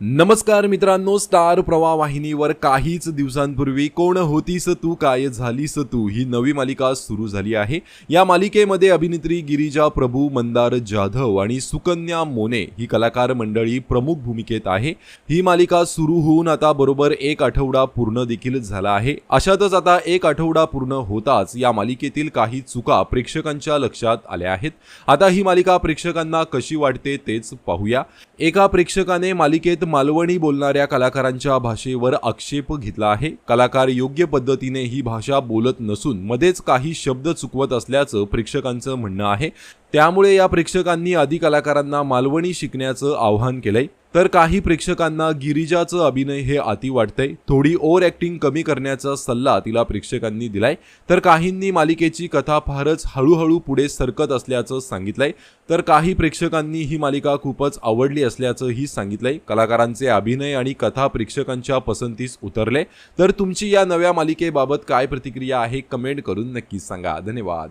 नमस्कार मित्रांनो स्टार प्रवाह वाहिनीवर काहीच दिवसांपूर्वी कोण होतीस तू काय झालीस तू ही नवी मालिका सुरू झाली आहे. या मालिकेमध्ये अभिनेत्री गिरिजा प्रभू मंदार जाधव आणि सुकन्या मोने ही कलाकार मंडळी प्रमुख भूमिकेत आहे. ही मालिका सुरू होऊन आता बरोबर एक आठवडा पूर्ण देखील झाला आहे. अशातच आता एक आठवडा पूर्ण होताच या मालिकेतील काही चुका प्रेक्षकांच्या लक्षात आल्या आहेत. आता ही मालिका प्रेक्षकांना कशी वाटते तेच पाहूया. एका प्रेक्षकाने मालिकेत मालवणी बोलणाऱ्या कलाकारांच्या भाषेवर आक्षेप घेतला आहे. कलाकार योग्य पद्धतीने ही भाषा बोलत नसून मध्येच काही शब्द चुकवत असल्याचं प्रेक्षकांचं म्हणणं आहे. त्यामुळे या प्रेक्षकांनी आदी कलाकारांना मालवणी शिकण्याचं आवाहन केलंय. तर काही प्रेक्षकांना गिरिजाचं अभिनय हे अति वाटतंय. थोडी ओव्हर ॲक्टिंग कमी करण्याचा सल्ला तिला प्रेक्षकांनी दिलाय. तर काहींनी मालिकेची कथा फारच हळूहळू पुढे सरकत असल्याचं सांगितलंय. तर काही प्रेक्षकांनी ही मालिका खूपच आवडली असल्याचंही सांगितलंय. कलाकारांचे अभिनय आणि कथा प्रेक्षकांच्या पसंतीस उतरले. तर तुमची या नव्या मालिकेबाबत काय प्रतिक्रिया आहे कमेंट करून नक्कीच सांगा. धन्यवाद.